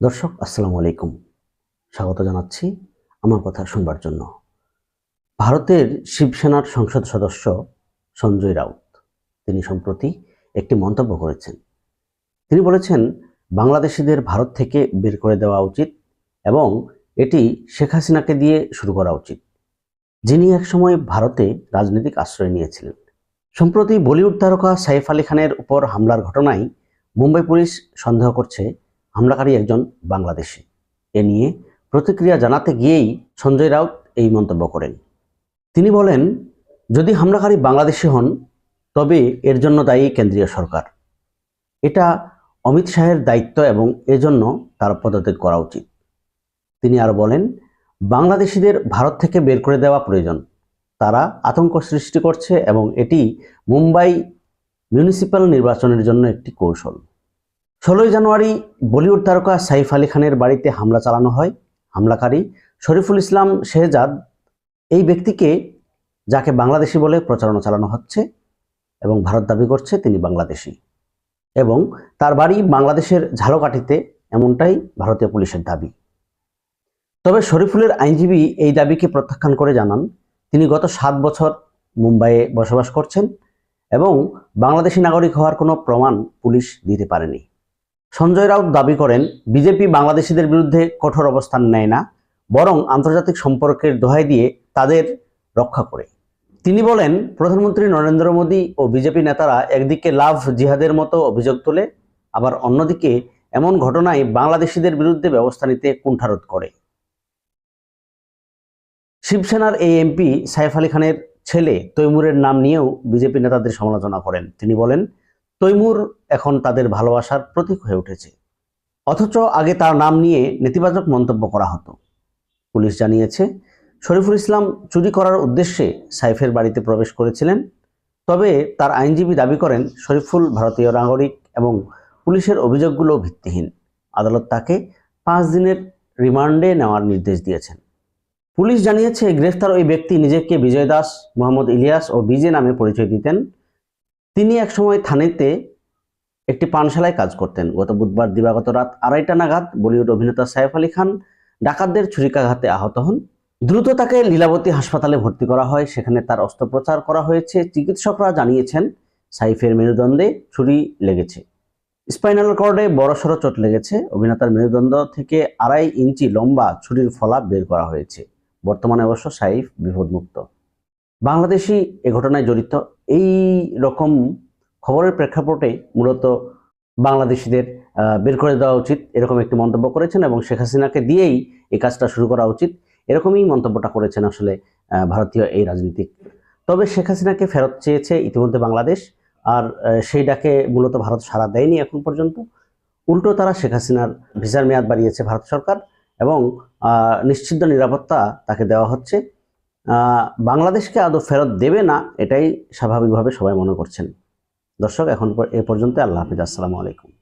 দর্শক, আসসালামু আলাইকুম। স্বাগত জানাচ্ছি আমার কথা শুনবার জন্য। ভারতের শিবসেনার সংসদ সদস্য সঞ্জয় রাউত, তিনি সম্প্রতি একটি মন্তব্য করেছেন। তিনি বলেছেন, বাংলাদেশিদের ভারত থেকে বের করে দেওয়া উচিত এবং এটি শেখ হাসিনাকে দিয়ে শুরু করা উচিত, যিনি একসময় ভারতে রাজনৈতিক আশ্রয় নিয়েছিলেন। সম্প্রতি বলিউড তারকা সাইফ আলী খানের উপর হামলার ঘটনায় মুম্বাই পুলিশ সন্দেহ করছে হামলাকারী একজন বাংলাদেশি। এ নিয়ে প্রতিক্রিয়া জানাতে গিয়েই সঞ্জয় রাউত এই মন্তব্য করেন। তিনি বলেন, যদি হামলাকারী বাংলাদেশি হন, তবে এর জন্য দায়ী কেন্দ্রীয় সরকার। এটা অমিত শাহের দায়িত্ব এবং এজন্য তার পদত্যাগ করা উচিত। তিনি আরও বলেন, বাংলাদেশিদের ভারত থেকে বের করে দেওয়া প্রয়োজন। তারা আতঙ্ক সৃষ্টি করছে এবং এটি মুম্বাই মিউনিসিপ্যাল নির্বাচনের জন্য একটি কৌশল। ষোলোই জানুয়ারি বলিউড তারকা সাইফ আলী খানের বাড়িতে হামলা চালানো হয়। হামলাকারী শরীফুল ইসলাম শেহজাদ এই ব্যক্তিকে যাকে বাংলাদেশি বলে প্রচারণা চালানো হচ্ছে এবং ভারত দাবি করছে তিনি বাংলাদেশি এবং তার বাড়ি বাংলাদেশের ঝালকাঠিতে এমনটাই ভারতীয় পুলিশের দাবি। তবে শরীফুলের আইনজীবী এই দাবিকে প্রত্যাখ্যান করে জানান, তিনি গত সাত বছর মুম্বাইয়ে বসবাস করছেন এবং বাংলাদেশি নাগরিক হওয়ার কোনো প্রমাণ পুলিশ দিতে পারেনি। সঞ্জয় রাউত দাবি করেন, বিজেপি বাংলাদেশিদের বিরুদ্ধে কঠোর অবস্থান নেয় না, বরং আন্তর্জাতিক সম্পর্কের দোহাই দিয়ে তাদের রক্ষা করে। তিনি বলেন, প্রধানমন্ত্রী নরেন্দ্র মোদী ও বিজেপি নেতারা একদিকে লাভ জিহাদের মতো অভিযোগ তোলে, আবার অন্যদিকে এমন ঘটনায় বাংলাদেশিদের বিরুদ্ধে ব্যবস্থা নিতে কুণ্ঠারোধ করে। শিবসেনার এই এমপি সাইফ আলী খানের ছেলে তৈমুরের নাম নিয়েও বিজেপি নেতাদের সমালোচনা করেন। তিনি বলেন তৈমুর এখন তাদের ভালোবাসার প্রতীক হয়ে উঠেছে। অথচ আগে তার নাম নিয়ে নেতিবাচক মন্তব্য করা হতো। পুলিশ জানিয়েছে, শরীফুল ইসলাম চুরি করার উদ্দেশ্যে সাইফের বাড়িতে প্রবেশ করেছিলেন, তবে তার আইনজীবী দাবি করেন, শরীফুল ভারতীয় নাগরিক এবং পুলিশের অভিযোগগুলো ভিত্তিহীন। আদালত তাকে পাঁচ দিনের রিমান্ডে নেওয়ার নির্দেশ দিয়েছেন। পুলিশ জানিয়েছে, গ্রেফতার ওই ব্যক্তি নিজেকে বিজয় দাস, মোহাম্মদ ইলিয়াস ও বিজে নামে পরিচয় দিতেন। তিনি একসময় থানেতে একটি পানশালায় কাজ করতেন। গত বুধবার দিবাগত রাত আড়াইটা নাগাদ বলিউড অভিনেতা সাইফ আলী খান ডাকাতদের ছুরিকাঘাতে আহত হন। দ্রুত তাকে লীলাবতী হাসপাতালে ভর্তি করা হয়। সেখানে তার অস্ত্রোপচার করা হয়েছে। চিকিৎসকরা জানিয়েছেন, সাইফের মেরুদণ্ডে ছুরি লেগেছে। স্পাইনাল কর্ডে বড়সড় চোট লেগেছে। অভিনেতার মেরুদণ্ড থেকে আড়াই ইঞ্চি লম্বা ছুরির ফলা বের করা হয়েছে। বর্তমানে অবশ্য সাইফ বিপদমুক্ত। বাংলাদেশি এ ঘটনায় জড়িত। এই রকম খবরের প্রেক্ষাপটে মূলত বাংলাদেশিদের বের করে দেওয়া উচিত এরকম একটি মন্তব্য করেছেন এবং শেখ হাসিনাকে দিয়েই এই কাজটা শুরু করা উচিত। এরকমই মন্তব্যটা করেছেন আসলে ভারতীয় এই রাজনীতিক। তবে শেখ হাসিনাকে ফেরত চেয়েছে ইতিমধ্যে বাংলাদেশ আর সেই ডাকে মূলত ভারত সাড়া দেয়নি এখন পর্যন্ত। উল্টো তারা শেখ হাসিনার ভিসার মেয়াদ বাড়িয়েছে ভারত সরকার এবং নিশ্চিত নিরাপত্তা তাকে দেওয়া হচ্ছে। বাংলাদেশকে আদৌ ফেরত দেবে না, এটাই স্বাভাবিকভাবে সবাই মনে করছেন। দর্শক, এখন এ পর্যন্ত আল্লাহ হাফিজ। আসসালামু আলাইকুম।